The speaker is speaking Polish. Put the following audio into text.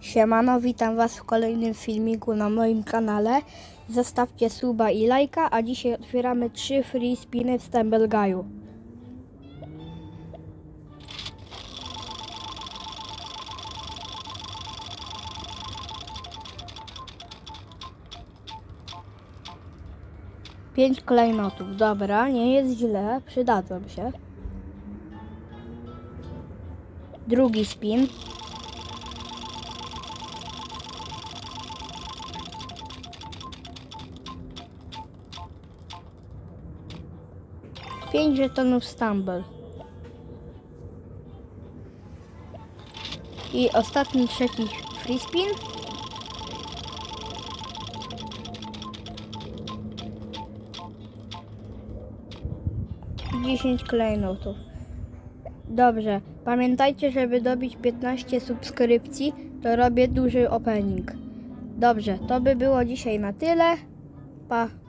Siemano, witam Was w kolejnym filmiku na moim kanale. Zostawcie suba i lajka, a dzisiaj otwieramy trzy free spiny w Stumble. Pięć klejnotów, dobra, nie jest źle, przydadzą się. Drugi spin. Pięć żetonów Stumble. I ostatni, trzeci free spin. Dziesięć klejnotów. Dobrze, pamiętajcie, żeby dobić 15 subskrypcji, to robię duży opening. Dobrze, to by było dzisiaj na tyle. Pa.